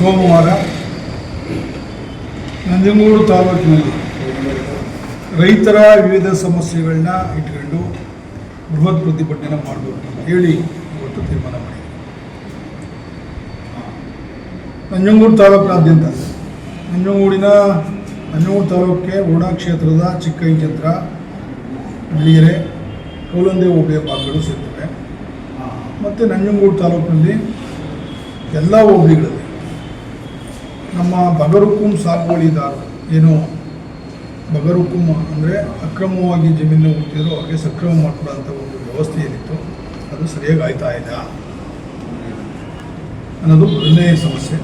ಸೋಮವಾರ ನಂಜನಗೂಡು ತಾಲೂಕಿನಲ್ಲಿ ರೈತರ ವಿವಿಧ ಸಮಸ್ಯೆಗಳನ್ನ ಇಟ್ಕೊಂಡು ಬೃಹತ್ ಪ್ರತಿಭಟನೆ ಮಾಡಬೇಕು ಅಂತ ಹೇಳಿ ಇವತ್ತು ತೀರ್ಮಾನ ಮಾಡಿದೆ ನಂಜನಗೂಡು ತಾಲೂಕಿನಾದ್ಯಂತ, ನಂಜನಗೂಡಿನ, ನಂಜನಗೂಡು ತಾಲೂಕಿಗೆ ಓಡಾ ಕ್ಷೇತ್ರದ ಚಿಕ್ಕೈಚಂದ್ರ ಬಿಳಿಗೆರೆ, ಕೌಲಂದೆ ಹೋಬಳಿಯ ಭಾಗಗಳು ಸೇರ್ತವೆ. ಮತ್ತು ನಂಜನಗೂಡು ತಾಲೂಕಿನಲ್ಲಿ ಎಲ್ಲ ಹೋಬಳಿಗಳಲ್ಲಿ ನಮ್ಮ ಬಗರುಕುಂ ಸಾಗುವಳಿದಾರರು ಏನು ಬಗರುಕುಂ ಅಂದರೆ ಅಕ್ರಮವಾಗಿ ಜಮೀನು ಹುಟ್ಟಿದ್ರು ಅವ್ರಿಗೆ ಸಕ್ರಮ ಮಾಡಿಕೊಡೋಂಥ ಒಂದು ವ್ಯವಸ್ಥೆ ಏನಿತ್ತು, ಅದು ಸರಿಯಾಗಿ ಆಯ್ತಾ ಇಲ್ಲ? ಅನ್ನೋದು ಮೊದಲನೇ ಸಮಸ್ಯೆ.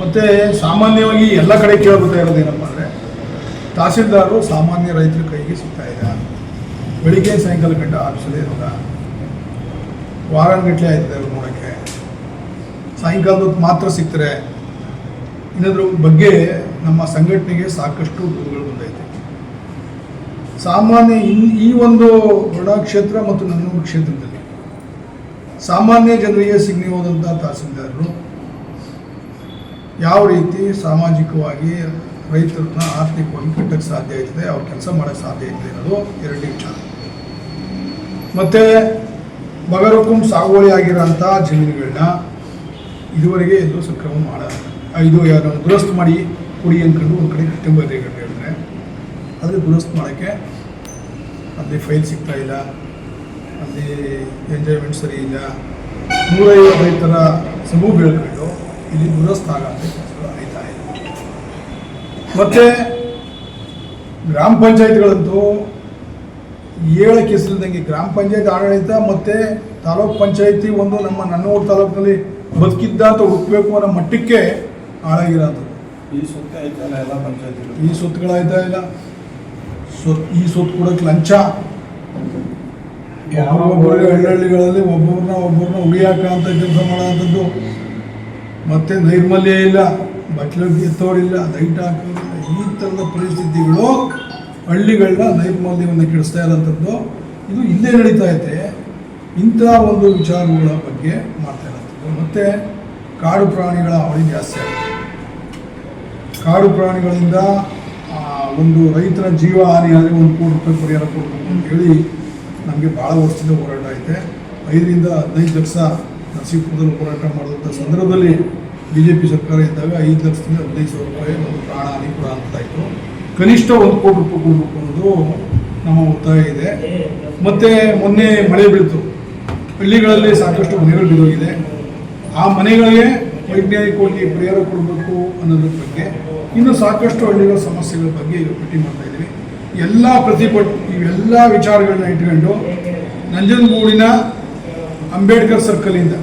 ಮತ್ತು ಸಾಮಾನ್ಯವಾಗಿ ಎಲ್ಲ ಕಡೆ ಕೇಳಬೇಕಾ ಇರೋದು ಏನಪ್ಪ ಅಂದರೆ ತಹಸೀಲ್ದಾರರು ಸಾಮಾನ್ಯ ರೈತರ ಕೈಗೆ ಸಿಗ್ತಾ ಇಲ್ಲ. ಬೆಳಿಗ್ಗೆ ಸಾಯಂಕಾಲ ಗಂಟ ಆಫೀಸಲ್ಲೇ ಇರೋದ. ವಾರಾನುಗಟ್ಟಲೆ ಅವ್ರು ನೋಡೋಕ್ಕೆ. ಸಾಯಂಕಾಲದ ಮಾತ್ರ ಸಿಗ್ತಾರೆ. ಇನ್ನದ್ರ ಬಗ್ಗೆ ನಮ್ಮ ಸಂಘಟನೆಗೆ ಸಾಕಷ್ಟು ದೂರುಗಳು ಬಂದೈತೆ. ಸಾಮಾನ್ಯ ಈ ಒಂದು ವರುಣಾ ಕ್ಷೇತ್ರ ಮತ್ತು ನನ್ನ ಕ್ಷೇತ್ರದಲ್ಲಿ ಸಾಮಾನ್ಯ ಜನರಿಗೆ ಸಿಗ್ನಿ ಹೋದಂಥ ತಹಸೀಲ್ದಾರರು ಯಾವ ರೀತಿ ಸಾಮಾಜಿಕವಾಗಿ ರೈತರನ್ನ ಆರ್ಥಿಕವಾಗಿ ಕಟ್ಟಕ್ಕೆ ಸಾಧ್ಯ ಆಯ್ತದೆ, ಅವ್ರ ಕೆಲಸ ಮಾಡೋಕ್ಕೆ ಸಾಧ್ಯ ಆಯ್ತದೆ ಅನ್ನೋದು ಎರಡನೇ ವಿಚಾರ. ಮತ್ತು ಬಗರಕುಂ ಸಾಗುವಳಿ ಆಗಿರೋಂಥ ಜಮೀನುಗಳನ್ನ ಇದುವರೆಗೆ ಎಲ್ಲೂ ಸಕ್ರಮ ಮಾಡ ಇದು ಯಾರು ದುರಸ್ತು ಮಾಡಿ ಕೊಡಿ ಅಂದ್ಕೊಂಡು ಒಂದು ಕಡೆ ಕಿಟ್ಟಂಬರಿಗಳು ಹೇಳಿದ್ರೆ ಆದರೆ ದುರಸ್ತು ಮಾಡೋಕ್ಕೆ ಅಲ್ಲಿ ಫೈಲ್ ಸಿಗ್ತಾ ಇಲ್ಲ, ಅಲ್ಲಿ ಎಂಜಾಯ್ಮೆಂಟ್ ಸರಿ ಇಲ್ಲ. ನೂರೈವತ್ತು ರೈತರ ಸಮೂಹ ಬೆಳ್ಕೊಂಡು ಇಲ್ಲಿ ದುರಸ್ತು ಆಗಂತ ಕೆಲಸಗಳು ಇಲ್ಲ ಮತ್ತು ಗ್ರಾಮ ಪಂಚಾಯತ್ಗಳಂತೂ ಏಳು ಹೆಸರಿದಂಗೆ ಗ್ರಾಮ ಪಂಚಾಯತ್ ಆಡಳಿತ ಮತ್ತು ತಾಲೂಕ್ ಪಂಚಾಯತಿ ಒಂದು ನಮ್ಮ ನನ್ನೂರು ತಾಲೂಕಿನಲ್ಲಿ ಬದುಕಿದ್ದ ಅಂತ ಹುಡುಕ್ಬೇಕು ಅನ್ನೋ ಮಟ್ಟಕ್ಕೆ ಹಾಳಾಗಿರೋದು. ಈ ಸುತ್ತ ಇಲ್ಲ ಎಲ್ಲ ಪಂಚಾಯತಿಗಳು? ಈ ಸೊತ್ತುಗಳಾಯ್ತಾ ಇಲ್ಲ? ಸ್ವತ್ ಈ ಸೊತ್ತು ಕೊಡೋಕೆ ಲಂಚ? ಯಾವ ಹಳ್ಳಿಗಳಲ್ಲಿ ಒಬ್ಬೊಬ್ರನ್ನ ಒಬ್ಬರನ್ನ ಉಳಿಯಾಕ ಅಂತ ಕೆಲಸ ಮಾಡೋಂಥದ್ದು ಮತ್ತೆ ನೈರ್ಮಲ್ಯ ಇಲ್ಲ ಬಟ್ಲು ಎತ್ತೋರಿಲ್ಲ ಲೈಟ್ ಹಾಕೋರಿಲ್ಲ ಈ ಥರದ ಪರಿಸ್ಥಿತಿಗಳು ಹಳ್ಳಿಗಳನ್ನ ನೈರ್ಮಲ್ಯವನ್ನು ಕೆಡಿಸ್ತಾ ಇರೋಂಥದ್ದು. ಇದು ಇಲ್ಲೇ ನಡೀತಾ ಐತೆ. ಇಂಥ ಒಂದು ವಿಚಾರಗಳ ಬಗ್ಗೆ ಮಾಡ್ತಾ ಇರೋಂಥದ್ದು ಮತ್ತು ಕಾಡು ಪ್ರಾಣಿಗಳ ಅವಳಿ ಜಾಸ್ತಿ ಆಗಿದೆ ಕಾಡು ಪ್ರಾಣಿಗಳಿಂದ ಒಂದು ರೈತರ ಜೀವ ಆದರೆ ಒಂದು ಕೋಟಿ ರೂಪಾಯಿ ಪರಿಹಾರ ಕೊಡಬೇಕು ಅಂತ ಹೇಳಿ ನಮಗೆ ಭಾಳ ವರ್ಷದಿಂದ ಹೋರಾಟ ಐತೆ. ಐದರಿಂದ ಹದಿನೈದು ಲಕ್ಷ ನರಸೀಪುರದಲ್ಲಿ ಹೋರಾಟ ಮಾಡಿದಂಥ ಸಂದರ್ಭದಲ್ಲಿ ಬಿ ಜೆ ಪಿ ಸರ್ಕಾರ ಇದ್ದಾಗ ಐದು ಲಕ್ಷದಿಂದ ಹದಿನೈದು ಸಾವಿರ ರೂಪಾಯಿ ಒಂದು ಪ್ರಾಣ ಹಾನಿ ಕೂಡ ಆಗ್ತಾಯಿತ್ತು ಕನಿಷ್ಠ ಒಂದು ಕೋಟಿ ರೂಪಾಯಿ ಕೊಡಬೇಕು ಅನ್ನೋದು ನಮ್ಮ ಒತ್ತಾಯ ಇದೆ. ಮತ್ತು ಮೊನ್ನೆ ಮಳೆ ಬೀಳ್ತು. ಹಳ್ಳಿಗಳಲ್ಲಿ ಸಾಕಷ್ಟು ಮನೆಗಳು ಬಿದ್ದೋಗಿದೆ. ಆ ಮನೆಗಳಿಗೆ ವೈಜ್ಞಾನಿಕವಾಗಿ ಪರಿಹಾರ ಕೊಡಬೇಕು ಅನ್ನೋದ್ರ ಬಗ್ಗೆ ಇನ್ನು ಸಾಕಷ್ಟು ಹಳ್ಳಿಗಳ ಸಮಸ್ಯೆಗಳ ಬಗ್ಗೆ ಈಗ ಪಟ್ಟಿ ಮಾಡ್ತಾ ಇದ್ದೀವಿ. ಎಲ್ಲ ಪ್ರತಿಭಟ್ ಇವೆಲ್ಲ ವಿಚಾರಗಳನ್ನ ಇಟ್ಕೊಂಡು ನಂಜನಗೂಡಿನ ಅಂಬೇಡ್ಕರ್ ಸರ್ಕಲಿಂದ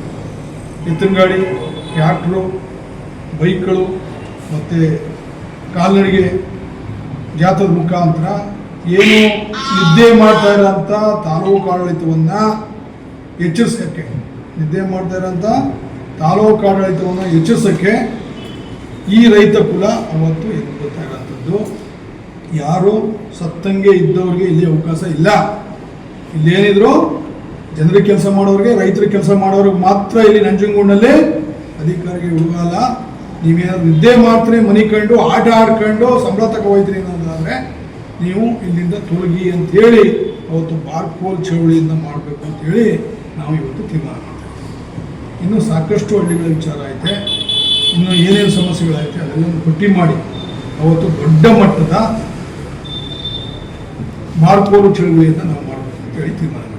ಎತ್ತಿನ ಗಾಡಿ ಟ್ಯಾಕ್ಟ್ರು ಬೈಕ್ಗಳು ಮತ್ತು ಕಾಲ್ನಡಿಗೆ ಜಾಥದ ಮುಖಾಂತರ ಏನು ನಿದ್ದೆ ಮಾಡ್ತಾ ಇರೋಂಥ ತಾಲೂಕು ಆಡಳಿತವನ್ನು ಎಚ್ಚರಿಸೋಕ್ಕೆ ನಿದ್ದೆ ಮಾಡ್ತಾ ಇರೋಂಥ ತಾಲೂಕು ಆಡಳಿತವನ್ನು ಹೆಚ್ಚಿಸೋಕ್ಕೆ ಈ ರೈತ ಕುಲ ಅವತ್ತು ಎದ್ದುಕೊಳ್ತಾ ಇರೋಂಥದ್ದು ಯಾರು ಸತ್ತಂಗೆ ಇದ್ದವ್ರಿಗೆ ಇಲ್ಲಿ ಅವಕಾಶ ಇಲ್ಲ. ಇಲ್ಲೇನಿದ್ರು ಜನರಿಗೆ ಕೆಲಸ ಮಾಡೋರಿಗೆ, ರೈತರಿಗೆ ಕೆಲಸ ಮಾಡೋರಿಗೆ ಮಾತ್ರ ಇಲ್ಲಿ ನಂಜನಗೂಡಿನಲ್ಲಿ ಅಧಿಕಾರಿಗೆ ಹುಡುಗಲ್ಲ ನೀವೇನಾದ್ರು ನಿದ್ದೆ ಮಾತ್ರ ಮನೆ ಕಂಡು, ಆಟ ಆಡ್ಕೊಂಡು ಸಂಬಳ ತಗೋ ಹೋಯ್ತೀರಿ ಅನ್ನೋದಾದ್ರೆ ನೀವು ಇಲ್ಲಿಂದ ತೊಲಗಿ ಅಂತೇಳಿ ಅವತ್ತು ಬಾರ್ಕೋಲ್ ಚಳುವಳಿಯಿಂದ ಮಾಡಬೇಕು ಅಂತೇಳಿ ನಾವು ಇವತ್ತು ತೀರ್ಮಾನ ಇನ್ನೂ ಸಾಕಷ್ಟು ಹಳ್ಳಿಗಳ ವಿಚಾರ ಐತೆ, ಇನ್ನು ಏನೇನು ಸಮಸ್ಯೆಗಳೈತೆ ಅದೆಲ್ಲವನ್ನು ಪಟ್ಟಿ ಮಾಡಿ ಅವತ್ತು ದೊಡ್ಡ ಮಟ್ಟದ ಮಾರ್ಕೋರು ಚಳುವಳಿಯನ್ನು ನಾವು ಮಾಡಬೇಕು ಅಂತೇಳಿ ತೀರ್ಮಾನ ಮಾಡಿದ್ದೇವೆ.